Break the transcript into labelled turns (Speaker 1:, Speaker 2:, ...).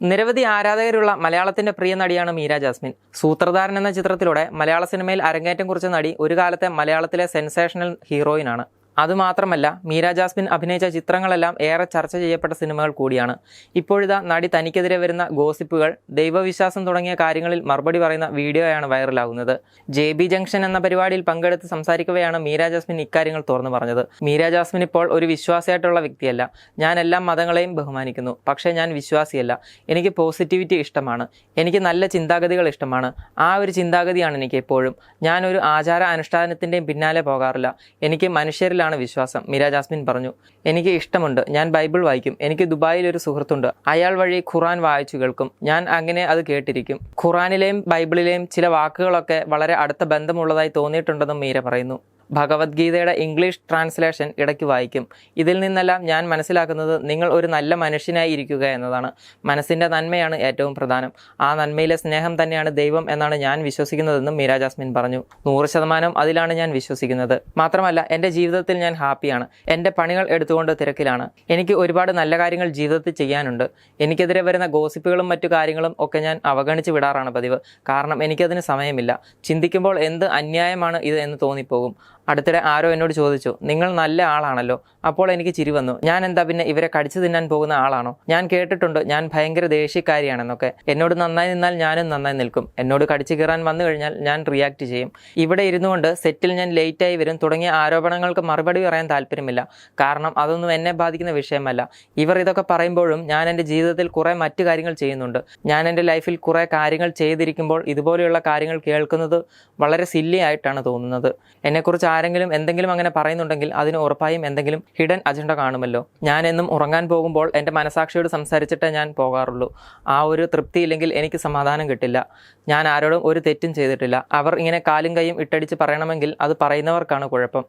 Speaker 1: നിരവധി ആരാധകരുള്ള മലയാളത്തിന്റെ പ്രിയ നടിയാണ് മീര ജാസ്മിൻ. സൂത്രധാരൻ എന്ന ചിത്രത്തിലൂടെ മലയാള സിനിമയിൽ അരങ്ങേറ്റം കുറിച്ച നടി ഒരു കാലത്തെ മലയാളത്തിലെ സെൻസേഷണൽ ഹീറോയിനാണ്. അതുമാത്രമല്ല മീര ജാസ്മിൻ അഭിനയിച്ച ചിത്രങ്ങളെല്ലാം ഏറെ ചർച്ച ചെയ്യപ്പെട്ട സിനിമകൾ കൂടിയാണ്. ഇപ്പോഴിതാ നടി തനിക്കെതിരെ വരുന്ന ഗോസിപ്പുകൾ ദൈവവിശ്വാസം തുടങ്ങിയ കാര്യങ്ങളിൽ മറുപടി പറയുന്ന വീഡിയോയാണ് വൈറലാകുന്നത്. ജെ ബി ജംഗ്ഷൻ എന്ന പരിപാടിയിൽ പങ്കെടുത്ത് സംസാരിക്കവെയാണ് മീര ജാസ്മിൻ ഇക്കാര്യങ്ങൾ തുറന്നു പറഞ്ഞത്. മീര ജാസ്മിൻ ഇപ്പോൾ ഒരു വിശ്വാസിയായിട്ടുള്ള വ്യക്തിയല്ല. ഞാൻ എല്ലാ മതങ്ങളെയും ബഹുമാനിക്കുന്നു. പക്ഷേ ഞാൻ വിശ്വാസിയല്ല. എനിക്ക് പോസിറ്റിവിറ്റി ഇഷ്ടമാണ്. എനിക്ക് നല്ല ചിന്താഗതികൾ ഇഷ്ടമാണ്. ആ ഒരു ചിന്താഗതിയാണ് എനിക്ക് എപ്പോഴും. ഞാനൊരു ആചാര അനുഷ്ഠാനത്തിന്റെയും പിന്നാലെ പോകാറില്ല. എനിക്ക് മനുഷ്യരിലാണ് വിശ്വാസം? മീര ജാസ്മിൻ പറഞ്ഞു എനിക്ക് ഇഷ്ടമുണ്ട്. ഞാൻ ബൈബിൾ വായിക്കും. എനിക്ക് ദുബായിൽ ഒരു സുഹൃത്തുണ്ട്. അയാൾ വഴി ഖുറാൻ വായിച്ചു കേൾക്കും. ഞാൻ അങ്ങനെ അത് കേട്ടിരിക്കും. ഖുറാനിലെയും ബൈബിളിലെയും ചില വാക്കുകളൊക്കെ വളരെ അടുത്ത ബന്ധമുള്ളതായി തോന്നിയിട്ടുണ്ടെന്നും മീര പറയുന്നു. ഭഗവത്ഗീതയുടെ ഇംഗ്ലീഷ് ട്രാൻസ്ലേഷൻ ഇടയ്ക്ക് വായിക്കും. ഇതിൽ നിന്നെല്ലാം ഞാൻ മനസ്സിലാക്കുന്നത് നിങ്ങൾ ഒരു നല്ല മനുഷ്യനായി ഇരിക്കുക എന്നതാണ്. മനസ്സിന്റെ നന്മയാണ് ഏറ്റവും പ്രധാനം. ആ നന്മയിലെ സ്നേഹം തന്നെയാണ് ദൈവം എന്നാണ് ഞാൻ വിശ്വസിക്കുന്നതെന്നും മീര ജാസ്മിൻ പറഞ്ഞു. നൂറ് ശതമാനം അതിലാണ് ഞാൻ വിശ്വസിക്കുന്നത്. മാത്രമല്ല എന്റെ ജീവിതത്തിൽ ഞാൻ ഹാപ്പിയാണ്. എന്റെ പണികൾ എടുത്തുകൊണ്ട് തിരക്കിലാണ്. എനിക്ക് ഒരുപാട് നല്ല കാര്യങ്ങൾ ജീവിതത്തിൽ ചെയ്യാനുണ്ട്. എനിക്കെതിരെ വരുന്ന ഗോസിപ്പുകളും മറ്റു കാര്യങ്ങളും ഒക്കെ ഞാൻ അവഗണിച്ച് വിടാറാണ് പതിവ്. കാരണം എനിക്കതിന് സമയമില്ല. ചിന്തിക്കുമ്പോൾ എന്ത് അന്യായമാണ് ഇത് എന്ന് തോന്നിപ്പോകും. അടുത്തിടെ ആരോ എന്നോട് ചോദിച്ചു നിങ്ങൾ നല്ല ആളാണല്ലോ. അപ്പോൾ എനിക്ക് ചിരി വന്നു. ഞാൻ എന്താ പിന്നെ ഇവരെ കടിച്ചു തിന്നാൻ പോകുന്ന ആളാണോ? ഞാൻ കേട്ടിട്ടുണ്ട് ഞാൻ ഭയങ്കര ദേഷ്യക്കാരിയാണെന്നൊക്കെ. എന്നോട് നന്നായി നിന്നാൽ ഞാനും നന്നായി നിൽക്കും. എന്നോട് കടിച്ചു കയറാൻ വന്നു കഴിഞ്ഞാൽ ഞാൻ റിയാക്ട് ചെയ്യും. ഇവിടെ ഇരുന്നു കൊണ്ട് സെറ്റിൽ ഞാൻ ലേറ്റായി വരും. തുടങ്ങിയ ആരോപണങ്ങൾക്ക് മറുപടി പറയാൻ താല്പര്യമില്ല. കാരണം അതൊന്നും എന്നെ ബാധിക്കുന്ന വിഷയമല്ല. ഇവർ ഇതൊക്കെ പറയുമ്പോഴും ഞാൻ എന്റെ ജീവിതത്തിൽ കുറേ മറ്റു കാര്യങ്ങൾ ചെയ്യുന്നുണ്ട്. ഞാൻ എന്റെ ലൈഫിൽ കുറേ കാര്യങ്ങൾ ചെയ്തിരിക്കുമ്പോൾ ഇതുപോലെയുള്ള കാര്യങ്ങൾ കേൾക്കുന്നത് വളരെ സില്ലി ആയിട്ടാണ് തോന്നുന്നത്. എന്നെക്കുറിച്ച് ആരെങ്കിലും എന്തെങ്കിലും അങ്ങനെ പറയുന്നുണ്ടെങ്കിൽ അതിന് ഉറപ്പായും എന്തെങ്കിലും ഹിഡൻ അജണ്ട കാണുമല്ലോ. ഞാൻ എന്നും ഉറങ്ങാൻ പോകുമ്പോൾ എന്റെ മനസാക്ഷിയോട് സംസാരിച്ചിട്ടേ ഞാൻ പോകാറുള്ളൂ. ആ ഒരു തൃപ്തി ഇല്ലെങ്കിൽ എനിക്ക് സമാധാനം കിട്ടില്ല. ഞാൻ ആരോടും ഒരു തെറ്റും ചെയ്തിട്ടില്ല. അവർ ഇങ്ങനെ കാലും കൈയും ഇട്ടടിച്ച് പറയണമെങ്കിൽ അത് പറയുന്നവർക്കാണ് കുഴപ്പം.